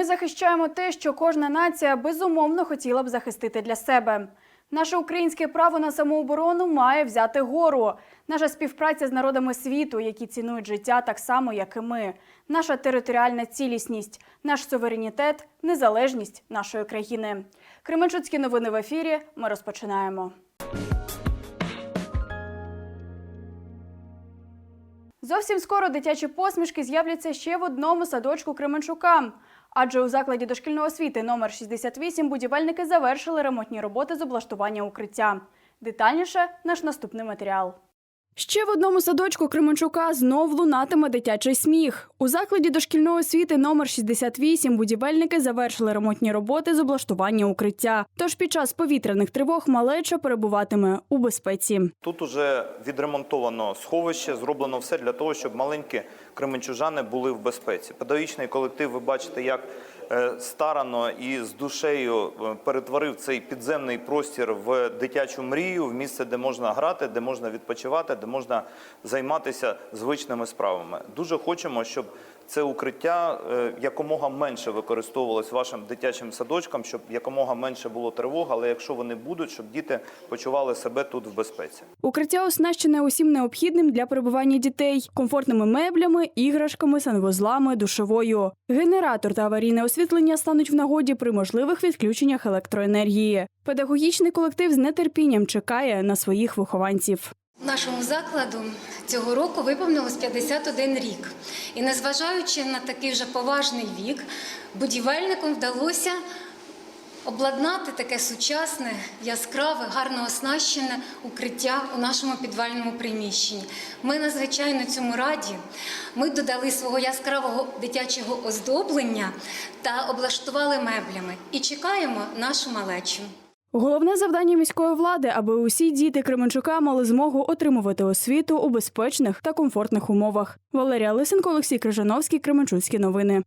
Ми захищаємо те, що кожна нація безумовно хотіла б захистити для себе. Наше українське право на самооборону має взяти гору. Наша співпраця з народами світу, які цінують життя так само, як і ми. Наша територіальна цілісність, наш суверенітет, незалежність нашої країни. Кременчуцькі новини в ефірі. Ми розпочинаємо. Зовсім скоро дитячі посмішки з'являться ще в одному садочку Кременчука. Адже у закладі дошкільної освіти номер 68 будівельники завершили ремонтні роботи з облаштування укриття. Детальніше наш наступний матеріал. Ще в одному садочку Кременчука знов лунатиме дитячий сміх. У закладі дошкільної освіти номер 68 будівельники завершили ремонтні роботи з облаштування укриття. Тож під час повітряних тривог малеча перебуватиме у безпеці. Тут уже відремонтовано сховище, зроблено все для того, щоб маленькі кременчужани були в безпеці. Педагогічний колектив, ви бачите, як старано і з душею е, перетворив цей підземний простір в дитячу мрію, в місце, де можна грати, де можна відпочивати, де можна займатися звичними справами. Дуже хочемо, щоб це укриття е, якомога менше використовувалось вашим дитячим садочкам, щоб якомога менше було тривог, але якщо вони будуть, щоб діти почували себе тут в безпеці. Укриття оснащене усім необхідним для перебування дітей: комфортними меблями, іграшками, санвузлами, душовою. Генератор та аварійне освітлення стануть в нагоді при можливих відключеннях електроенергії. Педагогічний колектив з нетерпінням чекає на своїх вихованців. Нашому закладу цього року виповнилось 51 рік. І незважаючи на такий вже поважний вік, будівельникам вдалося обладнати таке сучасне, яскраве, гарно оснащене укриття у нашому підвальному приміщенні. Ми надзвичайно цьому раді. Ми додали свого яскравого дитячого оздоблення та облаштували меблями і чекаємо нашу малечу. Головне завдання міської влади, аби усі діти Кременчука мали змогу отримувати освіту у безпечних та комфортних умовах. Валерія Лисенко, Олексій Крижановський, Кременчуцькі новини.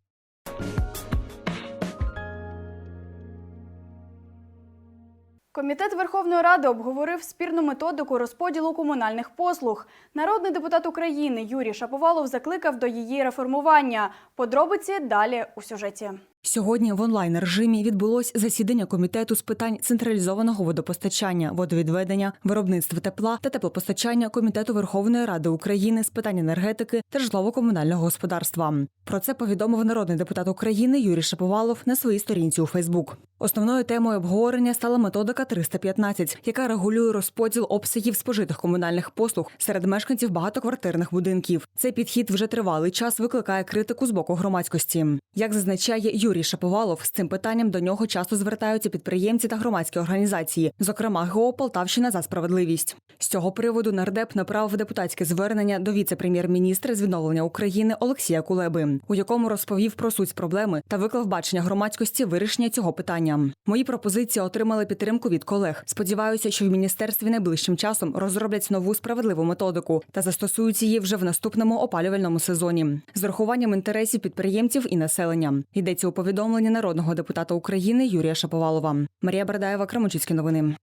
Комітет Верховної Ради обговорив спірну методику розподілу комунальних послуг. Народний депутат України Юрій Шаповалов закликав до її реформування. Подробиці далі у сюжеті. Сьогодні в онлайн режимі відбулось засідання комітету з питань централізованого водопостачання, водовідведення, виробництва тепла та теплопостачання комітету Верховної Ради України з питань енергетики та житлово-комунального господарства. Про це повідомив народний депутат України Юрій Шаповалов на своїй сторінці у Фейсбук. Основною темою обговорення стала методика 315, яка регулює розподіл обсягів спожитих комунальних послуг серед мешканців багатоквартирних будинків. Цей підхід вже тривалий час викликає критику з боку громадськості. Як зазначає Юрій Шаповалов, з цим питанням до нього часто звертаються підприємці та громадські організації, зокрема ГО Полтавщина за справедливість. З цього приводу нардеп направив депутатське звернення до віце-прем'єр-міністра з відновлення України Олексія Кулеби, у якому розповів про суть проблеми та виклав бачення громадськості вирішення цього питання. Мої пропозиції отримали підтримку від колег. Сподіваюся, що в міністерстві найближчим часом розроблять нову справедливу методику та застосують її вже в наступному опалювальному сезоні з урахуванням інтересів підприємців і населення. Йдеться у повідомленні народного депутата України Юрія Шаповалова. Марія Бардаєва, Крамочицькі новини.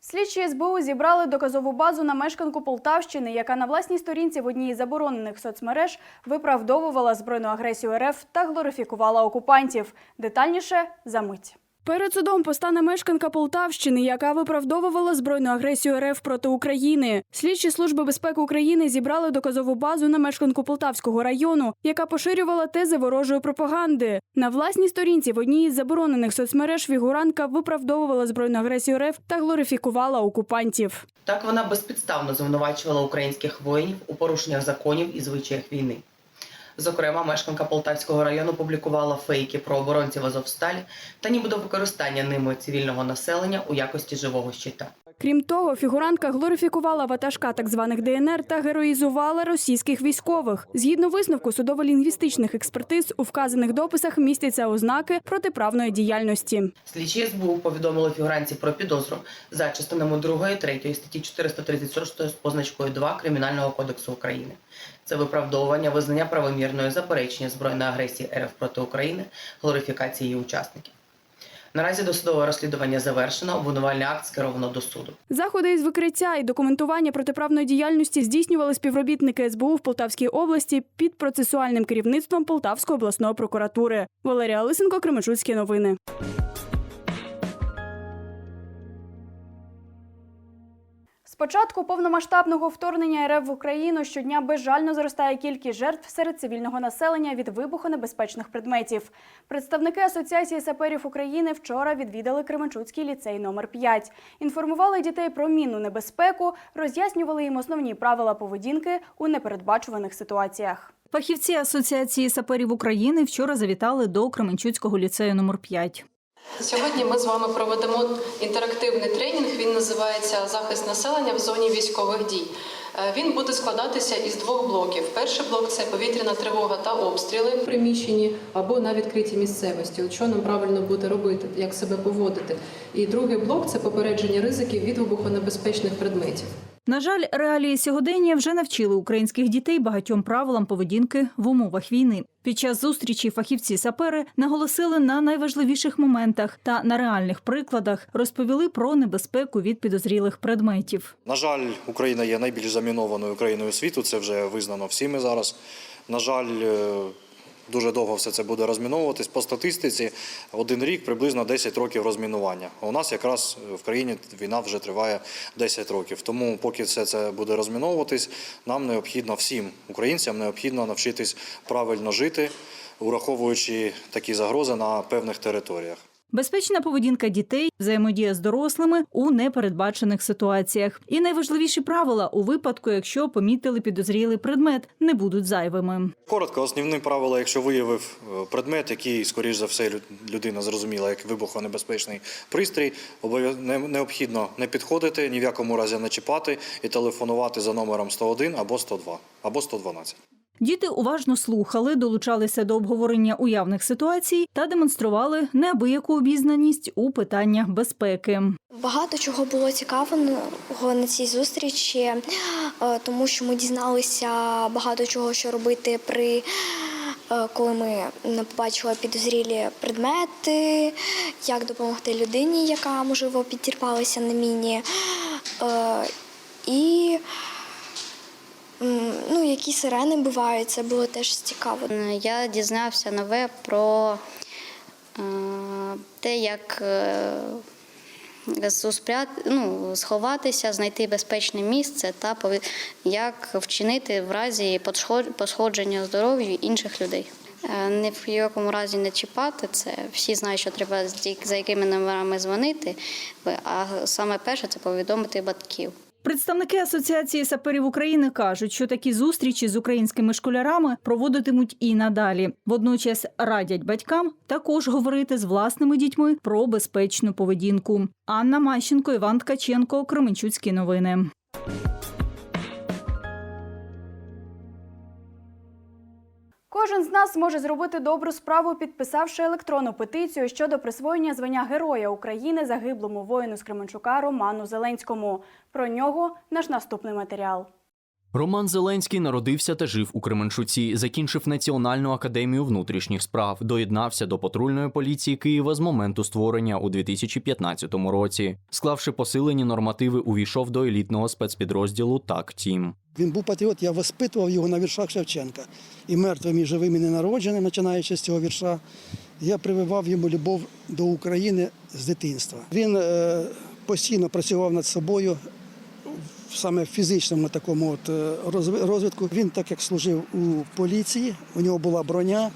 Слідчі СБУ зібрали доказову базу на мешканку Полтавщини, яка на власній сторінці в одній із заборонених соцмереж виправдовувала збройну агресію РФ та глорифікувала окупантів. Детальніше за мить. Перед судом постане мешканка Полтавщини, яка виправдовувала збройну агресію РФ проти України. Слідчі служби безпеки України зібрали доказову базу на мешканку Полтавського району, яка поширювала тези ворожої пропаганди. На власній сторінці в одній із заборонених соцмереж фігуранка виправдовувала збройну агресію РФ та глорифікувала окупантів. Так вона безпідставно звинувачувала українських воїнів у порушеннях законів і звичаях війни. Зокрема, мешканка Полтавського району публікувала фейки про оборонців Азовсталі та нібито використання ними цивільного населення у якості живого щита. Крім того, фігурантка глорифікувала ватажка так званих ДНР та героїзувала російських військових. Згідно висновку судово-лінгвістичних експертиз, у вказаних дописах містяться ознаки протиправної діяльності. Слідчі СБУ повідомили фігуранці про підозру за частинами 2 і 3 статті 436 з позначкою 2 Кримінального кодексу України. Це виправдовування визнання правомірної заперечення збройної агресії РФ проти України, глорифікації її учасників. Наразі досудове розслідування завершено, обвинувальний акт скеровано до суду. Заходи із викриття і документування протиправної діяльності здійснювали співробітники СБУ в Полтавській області під процесуальним керівництвом Полтавської обласної прокуратури. Валерія Лисенко, Кременчуцькі новини. З початку повномасштабного вторгнення РФ в Україну щодня безжально зростає кількість жертв серед цивільного населення від вибухонебезпечних предметів. Представники Асоціації саперів України вчора відвідали Кременчуцький ліцей номер 5 Інформували дітей про мінну небезпеку, роз'яснювали їм основні правила поведінки у непередбачуваних ситуаціях. Фахівці Асоціації саперів України вчора завітали до Кременчуцького ліцею номер 5 Сьогодні ми з вами проведемо інтерактивний тренінг. Він називається Захист населення в зоні військових дій. Е, Він буде складатися із двох блоків. Перший блок це повітряна тривога та обстріли в приміщенні або на відкритій місцевості. От що нам правильно буде робити, як себе поводити. І другий блок це попередження ризиків від вибухонебезпечних предметів. На жаль, реалії сьогодення вже навчили українських дітей багатьом правилам поведінки в умовах війни. Під час зустрічі фахівці-сапери наголосили на найважливіших моментах та на реальних прикладах розповіли про небезпеку від підозрілих предметів. На жаль, Україна є найбільш замінованою країною світу. Це вже визнано всіми зараз. На жаль, е, дуже довго все це буде розміновуватись. По статистиці один рік приблизно 10 років розмінування. У нас якраз в країні війна вже триває 10 років. Тому, поки все це буде розміновуватись, нам необхідно всім українцям необхідно навчитись правильно жити, ураховуючи такі загрози на певних територіях. Безпечна поведінка дітей, взаємодія з дорослими у непередбачених ситуаціях. І найважливіші правила у випадку, якщо помітили підозрілий предмет, не будуть зайвими. Коротко, основні правила, якщо виявив е, предмет, який, скоріш за все, людина зрозуміла як вибухонебезпечний пристрій, необхідно не підходити, ні в якому разі не чіпати і телефонувати за номером 101 або 102, або 112. Діти уважно слухали, долучалися до обговорення уявних ситуацій та демонстрували неабияку обізнаність у питаннях безпеки. Багато чого було цікавого на цій зустрічі, е, тому що ми дізналися багато чого, що робити при е, коли ми побачили підозрілі предмети, як допомогти людині, яка можливо підірвалася на міні. Е, І ну, які сирени бувають, це було теж цікаво. Я дізнався нове про е, те, як е, ну, сховатися, знайти безпечне місце та як вчинити в разі пошкодження здоров'ю інших людей. Е, Ні в якому разі не чіпати це. Всі знають, що треба за якими номерами дзвонити. А саме перше це повідомити батьків. Представники Асоціації саперів України кажуть, що такі зустрічі з українськими школярами проводитимуть і надалі. Водночас радять батькам також говорити з власними дітьми про безпечну поведінку. Анна Мащенко, Іван Ткаченко, Кременчуцькі новини. Кожен з нас може зробити добру справу, підписавши електронну петицію щодо присвоєння звання Героя України загиблому воїну з Кременчука Роману Зеленському. Про нього наш наступний матеріал. Роман Зеленський народився та жив у Кременчуці, закінчив Національну академію внутрішніх справ, доєднався до патрульної поліції Києва з моменту створення у 2015 році. Склавши посилені нормативи, увійшов до елітного спецпідрозділу Так Тім. Він був патріот, я воспитував його на віршах Шевченка. І мертвим, і живим, і ненародженим, починаючи з цього вірша, я прививав йому любов до України з дитинства. Він е, постійно працював над собою, саме в фізичному такому от е, розвитку. Він, так як служив у поліції, у нього була броня,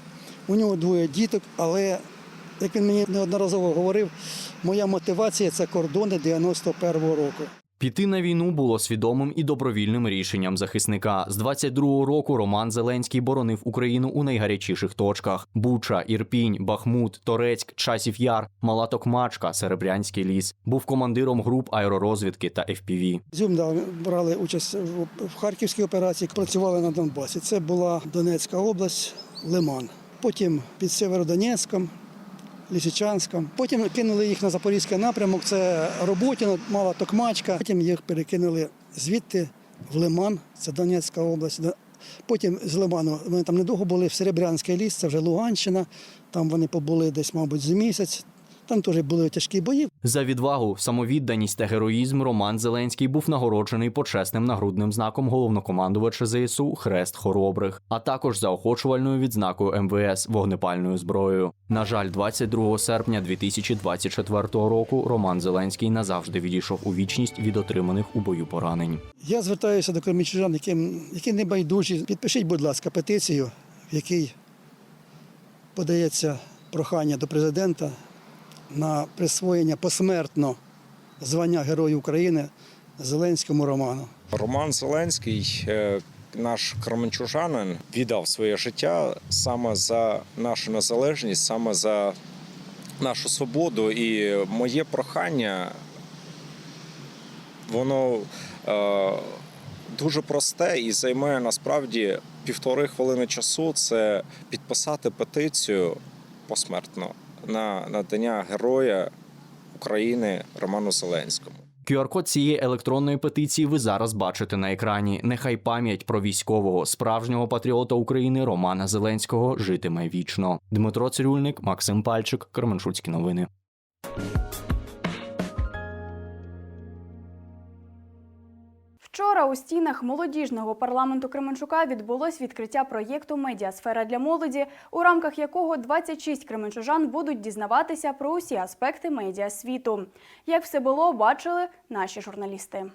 у нього двоє діток, але, як він мені неодноразово говорив, моя мотивація це кордони 91-го року. Піти на війну було свідомим і добровільним рішенням захисника. З 22-го року Роман Зеленський боронив Україну у найгарячіших точках: Буча, Ірпінь, Бахмут, Торецьк, Часів Яр, Мала Токмачка, Серебрянський ліс. Був командиром груп аеророзвідки та FPV. Зюм да, брали участь в Харківській операції, працювали на Донбасі. Це була Донецька область, Лиман. Потім під Северодонецьком, Лісичанськом. Потім кинули їх на Запорізький напрямок. Це Роботіно, Мала Токмачка. Потім їх перекинули звідти в Лиман, це Донецька область. Потім з Лиману вони там недовго були в Серебрянський ліс, це вже Луганщина. Там вони побули десь, мабуть, з місяць. Там теж були тяжкі бої. За відвагу, самовідданість та героїзм Роман Зеленський був нагороджений почесним нагрудним знаком головнокомандувача ЗСУ Хрест Хоробрих, а також заохочувальною відзнакою МВС вогнепальною зброєю. На жаль, 22 серпня 2024 року Роман Зеленський назавжди відійшов у вічність від отриманих у бою поранень. Я звертаюся до кремічужан, яким, які не байдужі. Підпишіть, будь ласка, петицію, в якій подається прохання до президента на присвоєння посмертно звання Герою України Зеленському Роману. Роман Зеленський, е, наш кременчужанин, віддав своє життя саме за нашу незалежність, саме за нашу свободу. І моє прохання, воно е, дуже просте і займає насправді півтори хвилини часу. Це підписати петицію посмертно на надання героя України Роману Зеленському. QR-код цієї електронної петиції ви зараз бачите на екрані. Нехай пам'ять про військового, справжнього патріота України Романа Зеленського житиме вічно. Дмитро Цирюльник, Максим Пальчик, Кременчуцькі новини. Вчора у стінах молодіжного парламенту Кременчука відбулось відкриття проєкту Медіасфера для молоді, у рамках якого 26 кременчужан будуть дізнаватися про усі аспекти медіасвіту. Як все було, бачили наші журналісти.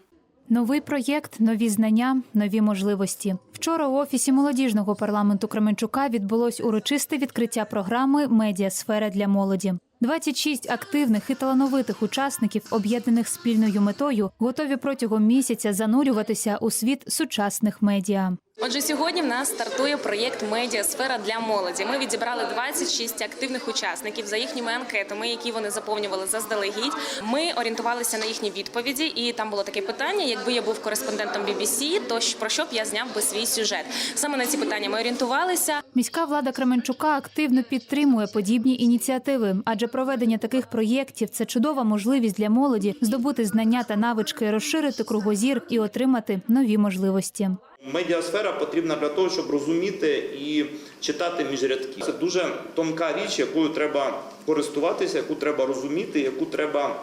Новий проєкт, нові знання, нові можливості. Вчора у офісі молодіжного парламенту Кременчука відбулось урочисте відкриття програми Медіасфера для молоді. 26 активних і талановитих учасників, об'єднаних спільною метою, готові протягом місяця занурюватися у світ сучасних медіа. Отже, сьогодні в нас стартує проєкт Медіасфера для молоді. Ми відібрали 26 активних учасників за їхніми анкетами, які вони заповнювали заздалегідь. Ми орієнтувалися на їхні відповіді, і там було таке питання: якби я був кореспондентом BBC, то про що б я зняв би свій сюжет? Саме на ці питання ми орієнтувалися. Міська влада Кременчука активно підтримує подібні ініціативи, адже проведення таких проєктів це чудова можливість для молоді здобути знання та навички, розширити кругозір і отримати нові можливості. Медіасфера потрібна для того, щоб розуміти і читати між рядки. Це дуже тонка річ, якою треба користуватися, яку треба розуміти, яку треба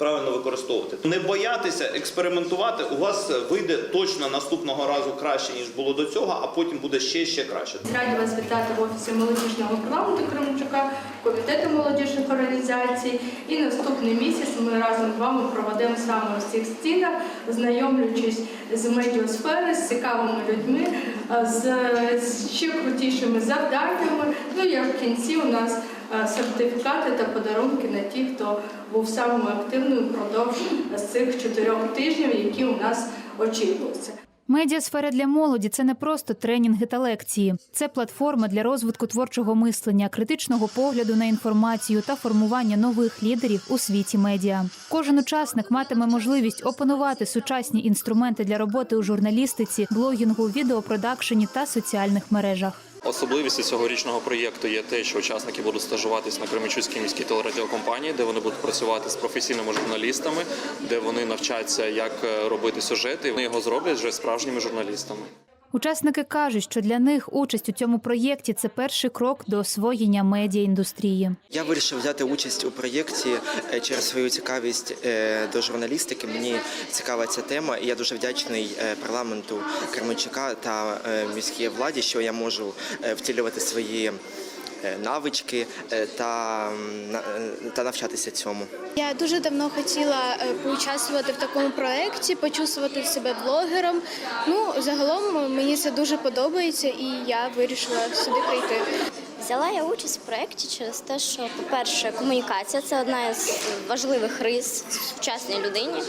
правильно використовувати. Не боятися експериментувати. У вас вийде точно наступного разу краще ніж було до цього, а потім буде ще ще краще. Раді вас вітати в офісі молодіжного парламенту Кременчука, комітету молодіжних організацій. І наступний місяць ми разом з вами проведемо саме у цих стінах, знайомлячись з медіосфери, з цікавими людьми, з ще крутішими завданнями. Ну і в кінці у нас сертифікати та подарунки на ті, хто був самим активним впродовж цих чотирьох тижнів, які у нас очікуються. Медіасфера для молоді це не просто тренінги та лекції, це платформа для розвитку творчого мислення, критичного погляду на інформацію та формування нових лідерів у світі медіа. Кожен учасник матиме можливість опанувати сучасні інструменти для роботи у журналістиці, блогінгу, відеопродакшені та соціальних мережах. Особливістю цьогорічного проєкту є те, що учасники будуть стажуватись на Кременчуцькій міській телерадіокомпанії, де вони будуть працювати з професійними журналістами, де вони навчаться, як е, робити сюжети. Вони його зроблять вже справжніми журналістами. Учасники кажуть, що для них участь у цьому проєкті це перший крок до освоєння медіаіндустрії. Я вирішив взяти участь у проєкті е, через свою цікавість е, до журналістики. Мені цікава ця тема, і я дуже вдячний е, парламенту Кременчука та міській владі, що я можу втілювати свої навички е, та, е, та навчатися цьому. Я дуже давно хотіла е, поучаствувати в такому проєкті, почувствувати себе блогером. Ну, загалом мені це дуже подобається, і я вирішила сюди прийти. Взяла я участь в проєкті через те, що, по-перше, комунікація це одна із важливих рис в сучасній людині.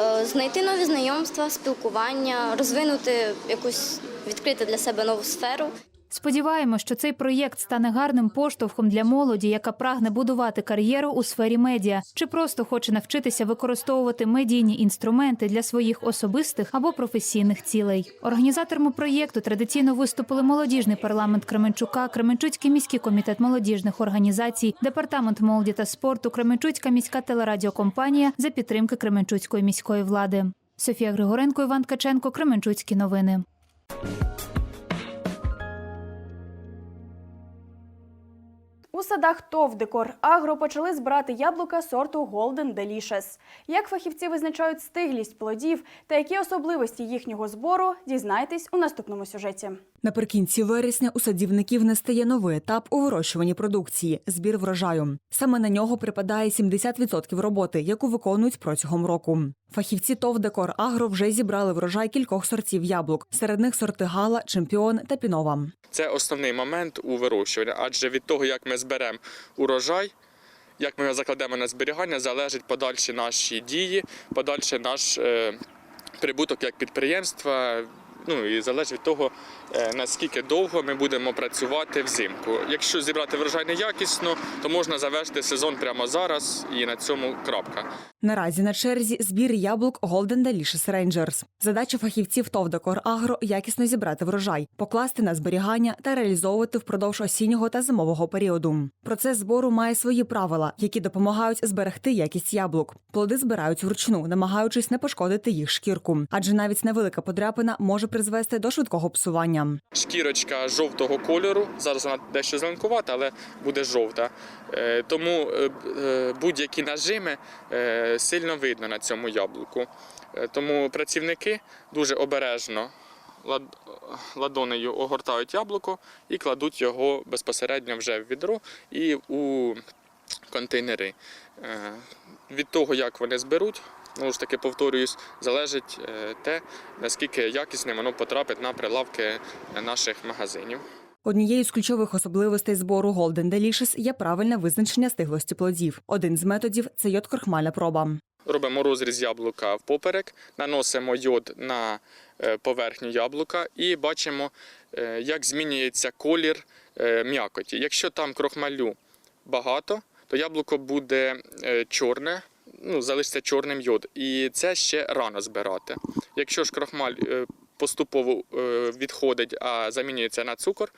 Е, Знайти нові знайомства, спілкування, розвинути якусь відкрити для себе нову сферу. Сподіваємось, що цей проєкт стане гарним поштовхом для молоді, яка прагне будувати кар'єру у сфері медіа, чи просто хоче навчитися використовувати медійні інструменти для своїх особистих або професійних цілей. Організаторами проєкту традиційно виступили молодіжний парламент Кременчука, Кременчуцький міський комітет молодіжних організацій, департамент молоді та спорту, Кременчуцька міська телерадіокомпанія за підтримки Кременчуцької міської влади. Софія Григоренко, Іван Ткаченко, Кременчуцькі новини. У садах ТОВ «Декор Агро» почали збирати яблука сорту Golden Delicious. Як фахівці визначають стиглість плодів та які особливості їхнього збору, дізнайтесь у наступному сюжеті. Наприкінці вересня у садівників настає новий етап у вирощуванні продукції збір врожаю. Саме на нього припадає 70% роботи, яку виконують протягом року. Фахівці ТОВ «Декор Агро» вже зібрали врожай кількох сортів яблук. Серед них сорти Гала, Чемпіон та Пінова. Це основний момент у вирощуванні, адже від того, як ми зберемо урожай, як ми його закладемо на зберігання, залежить подальші наші дії, подальший наш е, прибуток як підприємства. Ну і залежить від того, е, наскільки довго ми будемо працювати взимку. Якщо зібрати врожай неякісно, то можна завершити сезон прямо зараз і на цьому крапка. Наразі на черзі збір яблук Golden Delicious Rangers. Задача фахівців ТОВ «Декор Агро» якісно зібрати врожай, покласти на зберігання та реалізовувати впродовж осіннього та зимового періоду. Процес збору має свої правила, які допомагають зберегти якість яблук. Плоди збирають вручну, намагаючись не пошкодити їх шкірку, адже навіть невелика подряпина може призвести до швидкого псування. Шкірочка жовтого кольору. Зараз вона дещо зеленкувата, але буде жовта. Е, Тому е, е, будь-які нажими сильно видно на цьому яблуку. Тому працівники дуже обережно лад- ладонею огортають яблуко і кладуть його безпосередньо вже в відро і у контейнери. Від того, як вони зберуть, знову ж таки повторююсь, залежить е, те, наскільки якісним воно потрапить на прилавки наших магазинів. Однією з ключових особливостей збору Golden Delicious є правильне визначення стиглості плодів. Один з методів це йод-крохмальна проба. Робимо розріз яблука впоперек, наносимо йод на е, поверхню яблука і бачимо, е, як змінюється колір м'якоті. Якщо там крохмалю багато, то яблуко буде чорне, ну, залишиться чорним йод. І це ще рано збирати. Якщо ж крохмаль е, поступово е, відходить, а замінюється на цукор,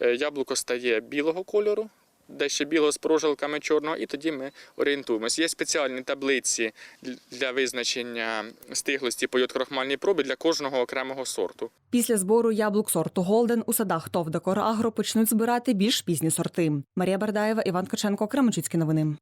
е, яблуко стає білого кольору, дещо білого з прожилками чорного, і тоді ми орієнтуємося. Є спеціальні таблиці для визначення стиглості по йод-крохмальній пробі для кожного окремого сорту. Після збору яблук сорту Голден у садах ТОВ «Декор Агро» почнуть збирати більш пізні сорти. Марія Бардаєва, Іван Ткаченко, Кременчуцькі новини.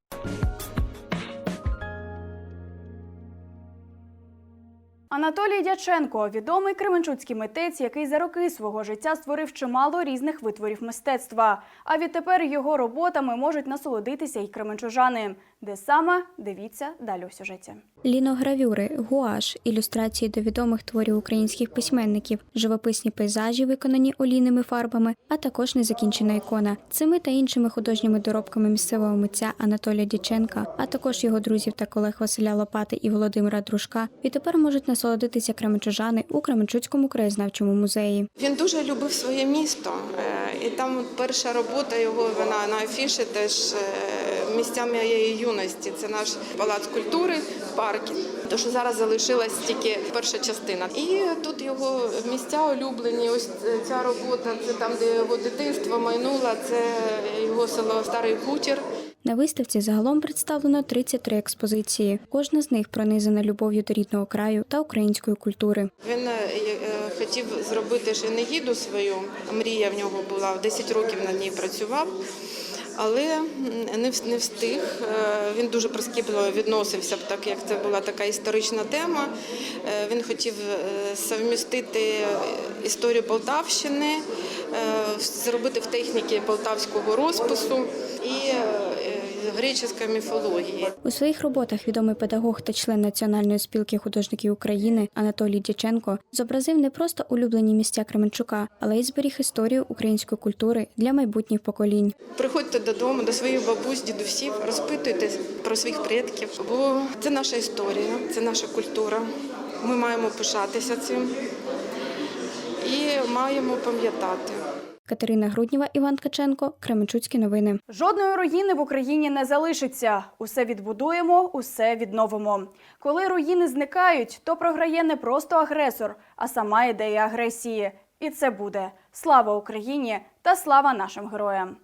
Анатолій Дяченко відомий кременчуцький митець, який за роки свого життя створив чимало різних витворів мистецтва. А відтепер його роботами можуть насолодитися й кременчужани. Де саме дивіться далі у сюжеті. Ліногравюри, гуаш, ілюстрації до відомих творів українських письменників, живописні пейзажі, виконані олійними фарбами, а також незакінчена ікона. Цими та іншими художніми доробками місцевого митця Анатолія Дяченка, а також його друзів та колег Василя Лопати і Володимира Дружка, відтепер можуть насолодитися кременчужани у Кременчуцькому краєзнавчому музеї. Він дуже любив своє місто, е, і там перша робота його вона на афіші теж е, місця моєї юності. Це наш палац культури, парки. То що зараз залишилась тільки перша частина. І тут його місця улюблені. Ось ця робота, це там, де його дитинство майнуло, це його село Старий Хутір. На виставці загалом представлено 33 експозиції. Кожна з них пронизана любов'ю до рідного краю та української культури. Він е, е, хотів зробити Женегіду свою. Мрія в нього була 10 років на ній працював. Але не встиг. Е, Він дуже прискіпливо відносився, так як це була така історична тема. Е, Він хотів е, совмістити історію Полтавщини, зробити в техніці полтавського розпису і греческої міфології. У своїх роботах відомий педагог та член Національної спілки художників України Анатолій Дяченко зобразив не просто улюблені місця Кременчука, але й зберіг історію української культури для майбутніх поколінь. Приходьте додому до своїх бабусь, дідусів, розпитуйте про своїх предків, бо це наша історія, це наша культура. Ми маємо пишатися цим і маємо пам'ятати. Катерина Грудніва, Іван Ткаченко, Кременчуцькі новини. Жодної руїни в Україні не залишиться. Усе відбудуємо, усе відновимо. Коли руїни зникають, то програє не просто агресор, а сама ідея агресії. І це буде слава Україні та слава нашим героям.